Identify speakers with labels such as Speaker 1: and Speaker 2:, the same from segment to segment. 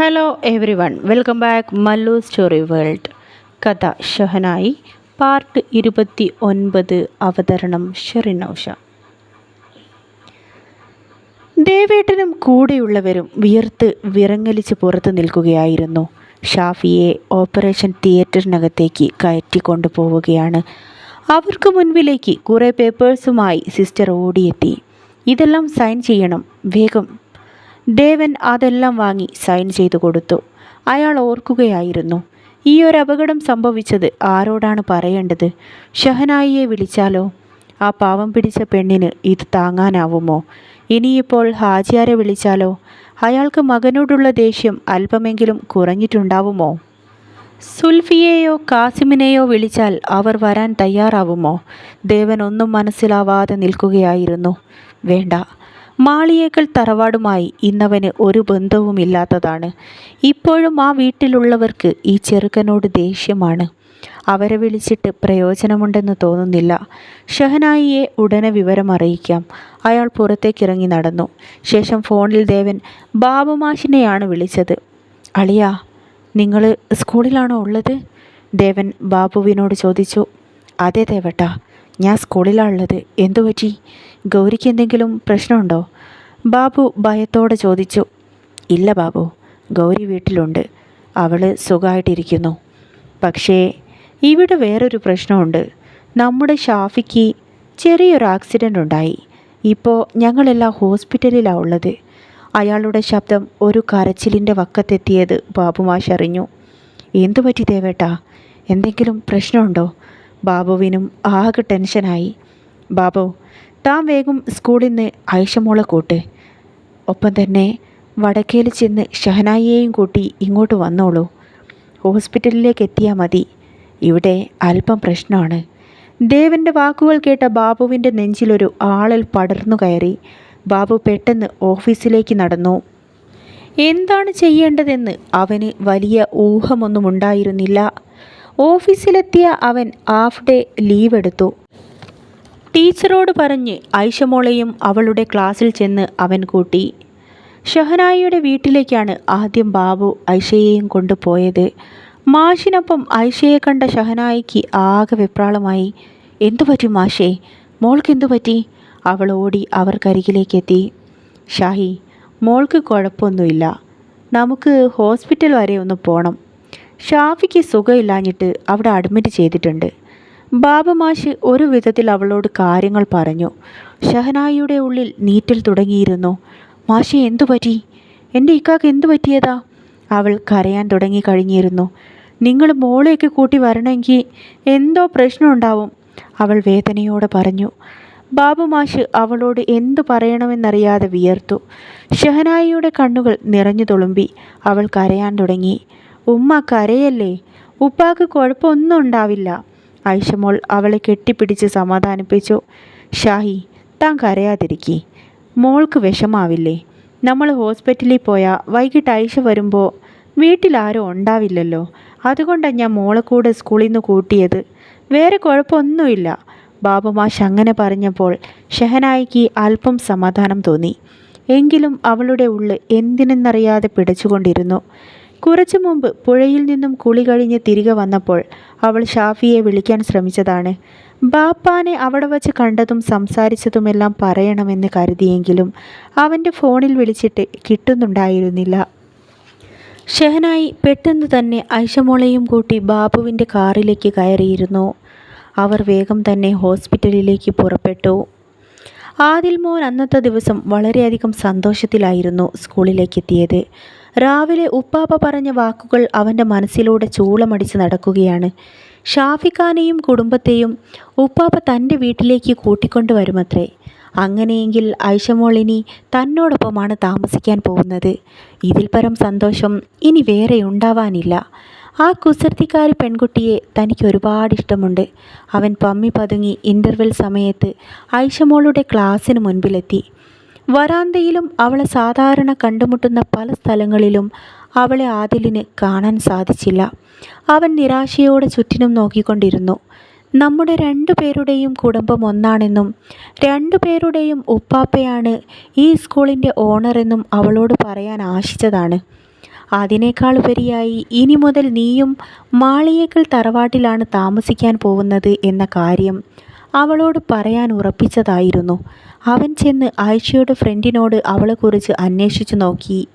Speaker 1: Hello everyone welcome back Mallu story world കഥ shehnai part ഇരുപത്തി ഒൻപത് അവതരണം ഷെറിനൌഷ. ദേവേട്ടനും കൂടെയുള്ളവരും വിയർത്ത് വിറങ്ങലിച്ച് പുറത്ത് നിൽക്കുകയായിരുന്നു. ഷാഫിയെ ഓപ്പറേഷൻ തിയേറ്ററിനകത്തേക്ക് കയറ്റിക്കൊണ്ടു പോവുകയാണ് അവർക്ക് മുൻപിലേക്ക് കുറേ പേപ്പേഴ്സുമായി സിസ്റ്റർ ഓടിയെത്തി. ഇതെല്ലാം സൈൻ ചെയ്യണം. വേഗം ദേവൻ അതെല്ലാം വാങ്ങി സൈൻ ചെയ്തു കൊടുത്തു. അയാൾ ഓർക്കുകയായിരുന്നു ഈ ഒരു അപകടം സംഭവിച്ചത് ആരോടാണ് പറയേണ്ടത്? ഷഹനായിയെ വിളിച്ചാലോ? ആ പാവം പിടിച്ച പെണ്ണിന് ഇത് താങ്ങാനാവുമോ? ഇനിയിപ്പോൾ ഹാജിയാരെ വിളിച്ചാലോ? അയാൾക്ക് മകനോടുള്ള ദേഷ്യം അല്പമെങ്കിലും കുറഞ്ഞിട്ടുണ്ടാവുമോ? സുൽഫിയെയോ കാസിമിനെയോ വിളിച്ചാൽ അവർ വരാൻ തയ്യാറാവുമോ? ദേവൻ ഒന്നും മനസ്സിലാവാതെ നിൽക്കുകയായിരുന്നു. വേണ്ട മാളിയേക്കൽ തറവാടുമായി ഇന്നവന് ഒരു ബന്ധവുമില്ലാത്തതാണ്. ഇപ്പോഴും ആ വീട്ടിലുള്ളവർക്ക് ഈ ചെറുക്കനോട് ദേഷ്യമാണ്. അവരെ വിളിച്ചിട്ട് പ്രയോജനമുണ്ടെന്ന് തോന്നുന്നില്ല. ഷഹനായിയെ ഉടനെ വിവരം അറിയിക്കാം. അയാൾ പുറത്തേക്കിറങ്ങി നടന്നു. ശേഷം ഫോണിൽ ദേവൻ ബാബുമാഷിനെയാണ് വിളിച്ചത്. അളിയ നിങ്ങൾ സ്കൂളിലാണോ ഉള്ളത്? ദേവൻ ബാബുവിനോട് ചോദിച്ചു. അതെ ദേവട്ട. ഞാൻ സ്കൂളിലാണ് ഉള്ളത്. എന്തു പറ്റി? ഗൗരിക്ക് എന്തെങ്കിലും പ്രശ്നമുണ്ടോ? ബാബു ഭയത്തോടെ ചോദിച്ചു. ഇല്ല ബാബു ഗൗരി വീട്ടിലുണ്ട്. അവൾ സുഖമായിട്ടിരിക്കുന്നു പക്ഷേ ഇവിടെ വേറൊരു പ്രശ്നമുണ്ട്. നമ്മുടെ ഷാഫിക്ക് ചെറിയൊരു ആക്സിഡന്റ് ഉണ്ടായി. ഇപ്പോൾ ഞങ്ങളെല്ലാം ഹോസ്പിറ്റലിലാണ് ഉള്ളത്. അയാളുടെ ശബ്ദം ഒരു കരച്ചിലിന്റെ വക്കത്തെത്തിയത് ബാബുമാഷ് അറിഞ്ഞു. എന്തു പറ്റി ദേവേട്ടാ? എന്തെങ്കിലും പ്രശ്നമുണ്ടോ? ബാബുവിനും ആകെ ടെൻഷനായി. ബാബു താൻ വേഗം സ്കൂളിൽ നിന്ന് ഐഷമോളെ കൂട്ട്. ഒപ്പം തന്നെ വടക്കേൽ ചെന്ന് ഷഹനായിയെയും കൂട്ടി ഇങ്ങോട്ട് വന്നോളൂ. ഹോസ്പിറ്റലിലേക്ക് എത്തിയാൽ മതി. ഇവിടെ അല്പം പ്രശ്നമാണ്. ദേവന്റെ വാക്കുകൾ കേട്ട ബാബുവിന്റെ നെഞ്ചിലൊരു ആളൽ പടർന്നു കയറി. ബാബു പെട്ടെന്ന് ഓഫീസിലേക്ക് നടന്നു. എന്താണ് ചെയ്യേണ്ടതെന്ന് അവന് വലിയ ഊഹമൊന്നും ഉണ്ടായിരുന്നില്ല. ഓഫീസിലെത്തിയ അവൻ ഹാഫ് ഡേ ലീവ് എടുത്തു ടീച്ചറോട് പറഞ്ഞ് ഐഷമോളെയും അവളുടെ ക്ലാസ്സിൽ ചെന്ന് അവൻ കൂട്ടി. ഷഹനായിയുടെ വീട്ടിലേക്കാണ് ആദ്യം ബാബു ഐഷയെയും കൊണ്ടുപോയത്. മാഷിനൊപ്പം ഐഷയെ കണ്ട ഷഹനായിക്ക് ആകെ വെപ്രാളമായി എന്തു പറ്റി മാഷേ? മോൾക്ക് എന്തു പറ്റി? അവൾ ഓടി അവർക്കരികിലേക്കെത്തി. ഷാഹി മോൾക്ക് കുഴപ്പമൊന്നുമില്ല. നമുക്ക് ഹോസ്പിറ്റൽ വരെ ഒന്ന് പോകണം ഷാഫിക്ക് സുഖമില്ലാഞ്ഞിട്ട് അവിടെ അഡ്മിറ്റ് ചെയ്തിട്ടുണ്ട്. ബാബു മാഷ് ഒരു വിധത്തിൽ അവളോട് കാര്യങ്ങൾ പറഞ്ഞു. ഷഹനായിയുടെ ഉള്ളിൽ നീറ്റൽ തുടങ്ങിയിരുന്നു. മാഷി എന്തു പറ്റി? എന്റെ ഇക്കാക്ക് എന്തു പറ്റിയതാ? അവൾ കരയാൻ തുടങ്ങി കഴിഞ്ഞിരുന്നു. നിങ്ങൾ മോളെയൊക്കെ കൂട്ടി വരണമെങ്കിൽ എന്തോ പ്രശ്നമുണ്ടാവും അവൾ വേദനയോടെ പറഞ്ഞു. ബാബു മാഷ് അവളോട് എന്തു പറയണമെന്നറിയാതെ വിയർത്തു. ഷഹനായിയുടെ കണ്ണുകൾ നിറഞ്ഞു തുളുമ്പി അവൾ കരയാൻ തുടങ്ങി. ഉമ്മ കരയല്ലേ? ഉപ്പാക്ക് കുഴപ്പമൊന്നും ഉണ്ടാവില്ല. ഐഷമോൾ അവളെ കെട്ടിപ്പിടിച്ച് സമാധാനിപ്പിച്ചു. ഷാഹി താൻ കരയാതിരിക്കി. മോൾക്ക് വിഷമാവില്ലേ? നമ്മൾ ഹോസ്പിറ്റലിൽ പോയാൽ വൈകിട്ട് ഐഷ വരുമ്പോൾ വീട്ടിലാരും ഉണ്ടാവില്ലല്ലോ. അതുകൊണ്ടാണ് ഞാൻ മോളെ കൂടെ സ്കൂളിൽ നിന്ന് കൂട്ടിയത്. വേറെ കുഴപ്പമൊന്നുമില്ല. ബാബുമാഷ് അങ്ങനെ പറഞ്ഞപ്പോൾ ഷെഹനായിക്ക് അല്പം സമാധാനം തോന്നി. എങ്കിലും അവളുടെ ഉള്ള് എന്തിനെന്നറിയാതെ പിടച്ചുകൊണ്ടിരുന്നു. കുറച്ചു മുമ്പ് പുഴയിൽ നിന്നും കുളി കഴിഞ്ഞ് തിരികെ വന്നപ്പോൾ അവൾ ഷാഫിയെ വിളിക്കാൻ ശ്രമിച്ചതാണ്. ബാപ്പാനെ അവിടെ വച്ച് കണ്ടതും സംസാരിച്ചതുമെല്ലാം പറയണമെന്ന് കരുതിയെങ്കിലും അവന്റെ ഫോണിൽ വിളിച്ചിട്ട് കിട്ടുന്നുണ്ടായിരുന്നില്ല. ഷെഹനായി പെട്ടെന്ന് തന്നെ ഐഷമോളയും കൂട്ടി ബാബുവിന്റെ കാറിലേക്ക് കയറിയിരുന്നു. അവർ വേഗം തന്നെ ഹോസ്പിറ്റലിലേക്ക് പുറപ്പെട്ടു. ആദിൽ മോൻ അന്നത്തെ ദിവസം വളരെയധികം സന്തോഷത്തിലായിരുന്നു സ്കൂളിലേക്ക് എത്തിയത് രാവിലെ ഉപ്പാപ്പ പറഞ്ഞ വാക്കുകൾ അവന്റെ മനസ്സിലൂടെ ചൂളമടിച്ച് നടക്കുകയാണ്. ഷാഫിഖാനെയും കുടുംബത്തെയും ഉപ്പാപ്പ തന്റെ വീട്ടിലേക്ക് കൂട്ടിക്കൊണ്ടു വരുമത്രേ. അങ്ങനെയെങ്കിൽ ഐഷമോളിനി തന്നോടൊപ്പമാണ് താമസിക്കാൻ പോകുന്നത്. ഇതിൽ പരം സന്തോഷം ഇനി വേറെ ഉണ്ടാവാനില്ല. ആ കുസൃതിക്കാരി പെൺകുട്ടിയെ തനിക്ക് ഒരുപാട് ഇഷ്ടമുണ്ട്. അവൻ പമ്മി പതുങ്ങി ഇന്റർവെൽ സമയത്ത് ഐഷമോളുടെ ക്ലാസ്സിന് മുൻപിലെത്തി. വരാന്തയിലും അവളെ സാധാരണ കണ്ടുമുട്ടുന്ന പല സ്ഥലങ്ങളിലും അവളെ ആദിലിന് കാണാൻ സാധിച്ചില്ല. അവൻ നിരാശയോടെ ചുറ്റിനും നോക്കിക്കൊണ്ടിരുന്നു. നമ്മുടെ രണ്ടു പേരുടെയും കുടുംബം ഒന്നാണെന്നും രണ്ടു പേരുടെയും ഉപ്പാപ്പയാണ് ഈ സ്കൂളിന്റെ ഓണറെന്നും അവളോട് പറയാൻ ആശിച്ചതാണ്. അതിനേക്കാൾ ഉപരിയായി ഇനി മുതൽ നീയും മാളിയേക്കൽ തറവാട്ടിലാണ് താമസിക്കാൻ പോകുന്നത് എന്ന കാര്യം അവളോട് പറയാൻ ഉറപ്പിച്ചതായിരുന്നു. അവൻ ചെന്ന് ആയിഷയുടെ ഫ്രണ്ടിനോട് അവളെക്കുറിച്ച് അന്വേഷിച്ചു നോക്കി.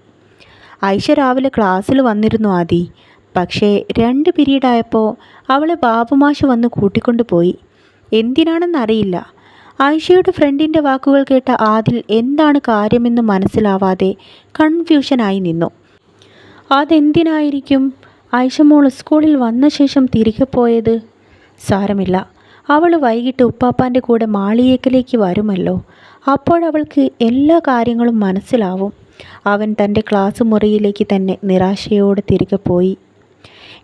Speaker 1: ആയിഷ രാവിലെ ക്ലാസ്സിൽ വന്നിരുന്നു ആദി. പക്ഷേ രണ്ട് പിരീഡായപ്പോൾ അവളെ ബാബുമാഷ് വന്ന് കൂട്ടിക്കൊണ്ടു പോയി. എന്തിനാണെന്നറിയില്ല. ആയിഷയുടെ ഫ്രണ്ടിന്റെ വാക്കുകൾ കേട്ട ആദിൽ എന്താണ് കാര്യമെന്ന് മനസ്സിലാവാതെ കൺഫ്യൂഷനായി നിന്നു. അതെന്തിനായിരിക്കും? ആയിഷ മോൾ സ്കൂളിൽ വന്ന ശേഷം തിരികെ പോയത്? സാരമില്ല. അവൾ വൈകിട്ട് ഉപ്പാപ്പാന്റെ കൂടെ മാളിയേക്കലേക്ക് വരുമല്ലോ. അപ്പോഴവൾക്ക് എല്ലാ കാര്യങ്ങളും മനസ്സിലാവും. അവൻ തന്റെ ക്ലാസ് മുറിയിലേക്ക് തന്നെ നിരാശയോടെ തിരികെ പോയി.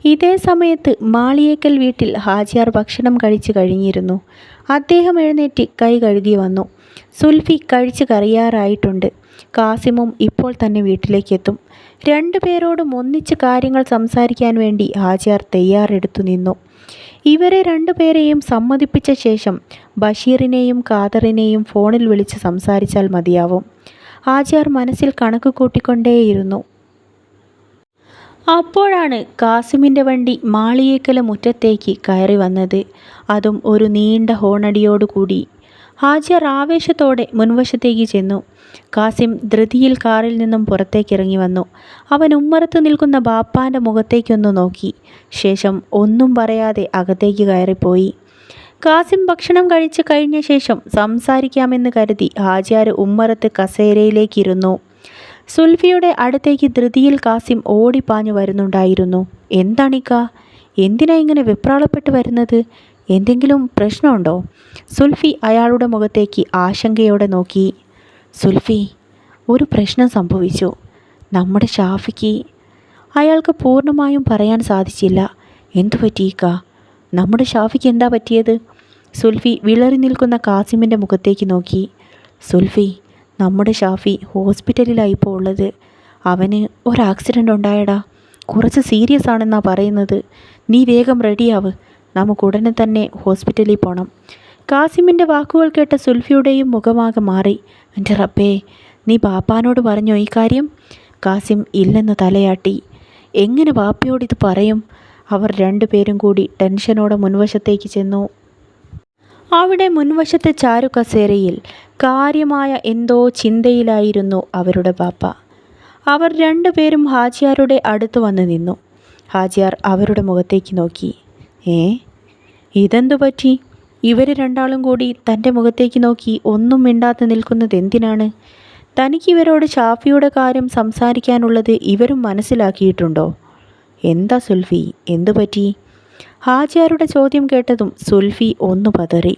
Speaker 1: ഇതേ സമയത്ത് മാളിയേക്കൽ വീട്ടിൽ ഹാജിയാർ ഭക്ഷണം കഴിച്ചു കഴിഞ്ഞിരുന്നു. അദ്ദേഹം എഴുന്നേറ്റ് കൈ കഴുകി വന്നു. സുൽഫി കഴിച്ചു കറിയാറായിട്ടുണ്ട് കാസിമും ഇപ്പോൾ തന്നെ വീട്ടിലേക്കെത്തും. രണ്ടുപേരോടും ഒന്നിച്ച് കാര്യങ്ങൾ സംസാരിക്കാൻ വേണ്ടി ഹാജിയാർ തയ്യാറെടുത്തു നിന്നു. ഇവരെ രണ്ടുപേരെയും സമ്മതിപ്പിച്ച ശേഷം ബഷീറിനെയും ഖാദറിനെയും ഫോണിൽ വിളിച്ച് സംസാരിച്ചാൽ മതിയാവും. ആചാർ മനസ്സിൽ കണക്ക് കൂട്ടിക്കൊണ്ടേയിരുന്നു. അപ്പോഴാണ് കാസിമിന്റെ വണ്ടി മാളിയേക്കല മുറ്റത്തേക്ക് കയറി വന്നത്. അതും ഒരു നീണ്ട ഹോണടിയോടുകൂടി. ഹാജിയർ ആവേശത്തോടെ മുൻവശത്തേക്ക് ചെന്നു. കാസിം ധൃതിയിൽ കാറിൽ നിന്നും പുറത്തേക്കിറങ്ങി വന്നു. അവൻ ഉമ്മറത്ത് നിൽക്കുന്ന ബാപ്പാന്റെ മുഖത്തേക്കൊന്ന് നോക്കി. ശേഷം ഒന്നും പറയാതെ അകത്തേക്ക് കയറിപ്പോയി. കാസിം ഭക്ഷണം കഴിച്ചു കഴിഞ്ഞ ശേഷം സംസാരിക്കാമെന്ന് കരുതി ഹാജിയാർ ഉമ്മറത്ത് കസേരയിലേക്കിരുന്നു സുൽഫിയുടെ അടുത്തേക്ക് ധൃതിയിൽ കാസിം ഓടിപ്പാഞ്ഞു വരുന്നുണ്ടായിരുന്നു. എന്താണിക്ക? എന്തിനാ ഇങ്ങനെ വെപ്രാളപ്പെട്ട് വരുന്നത്? എന്തെങ്കിലും പ്രശ്നമുണ്ടോ? സുൽഫി അയാളുടെ മുഖത്തേക്ക് ആശങ്കയോടെ നോക്കി. സുൽഫി ഒരു പ്രശ്നം സംഭവിച്ചു. നമ്മുടെ ഷാഫിക്ക് അയാൾക്ക് പൂർണമായും പറയാൻ സാധിച്ചില്ല. എന്തു പറ്റിയിക്ക നമ്മുടെ ഷാഫിക്ക് എന്താ പറ്റിയത്? സുൽഫി വിളറി നിൽക്കുന്ന കാസിമിന്റെ മുഖത്തേക്ക് നോക്കി. സുൽഫി നമ്മുടെ ഷാഫി ഹോസ്പിറ്റലിലായി ഇപ്പോൾ ഉള്ളത്. അവന് ഒരു ആക്സിഡന്റ് ഉണ്ടായടാ. കുറച്ച് സീരിയസ് ആണെന്നാണ് പറയുന്നത്. നീ വേഗം റെഡിയാവ്. നമുക്ക് ഉടനെ തന്നെ ഹോസ്പിറ്റലിൽ പോകണം കാസിമിന്റെ വാക്കുകൾ കേട്ട സുൽഫിയുടെയും മുഖമാകെ മാറി. എന്റെ റബ്ബേ നീ പാപ്പാനോട് പറഞ്ഞോ ഈ കാര്യം? കാസിം ഇല്ലെന്ന് തലയാട്ടി. എങ്ങനെ ബാപ്പയോട് ഇത് പറയും? അവർ രണ്ടുപേരും കൂടി ടെൻഷനോടെ മുൻവശത്തേക്ക് ചെന്നു. അവിടെ മുൻവശത്തെ ചാരു കസേരയിൽ കാര്യമായ എന്തോ ചിന്തയിലായിരുന്നു അവരുടെ ബാപ്പ അവർ രണ്ടുപേരും ഹാജിയാരുടെ അടുത്ത് വന്ന് നിന്നു. ഹാജിയാർ അവരുടെ മുഖത്തേക്ക് നോക്കി. ഏ ഇതെന്തു പറ്റി? ഇവർ രണ്ടാളും കൂടി തന്റെ മുഖത്തേക്ക് നോക്കി ഒന്നും മിണ്ടാതെ നിൽക്കുന്നത് എന്തിനാണ്? തനിക്ക് ഇവരോട് ഷാഫിയുടെ കാര്യം സംസാരിക്കാനുള്ളത് ഇവരും മനസ്സിലാക്കിയിട്ടുണ്ടോ? എന്താ സുൽഫി? എന്തു പറ്റി? ഹാജിയാരുടെ ചോദ്യം കേട്ടതും സുൽഫി ഒന്നു പതറി.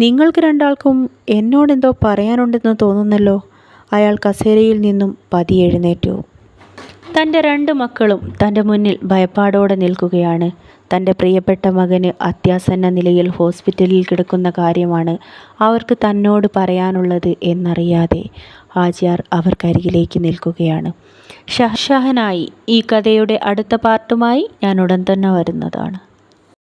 Speaker 1: നിങ്ങൾക്ക് രണ്ടാൾക്കും എന്നോടെന്തോ പറയാനുണ്ടെന്ന് തോന്നുന്നല്ലോ. അയാൾ കസേരയിൽ നിന്നും പതിയെഴുന്നേറ്റു തന്റെ രണ്ട് മക്കളും തന്റെ മുന്നിൽ ഭയപ്പാടോടെ നിൽക്കുകയാണ്. തന്റെ പ്രിയപ്പെട്ട മകന് അത്യാസന്ന നിലയിൽ ഹോസ്പിറ്റലിൽ കിടക്കുന്ന കാര്യമാണ് അവർക്ക് തന്നോട് പറയാനുള്ളത് എന്നറിയാതെ ഹാജിയാർ അവർക്കരികിലേക്ക് നിൽക്കുകയാണ്. ഷഹഷാഹനായി ഈ കഥയുടെ അടുത്ത പാർട്ടുമായി ഞാൻ ഉടൻ തന്നെ വരുന്നതാണ്.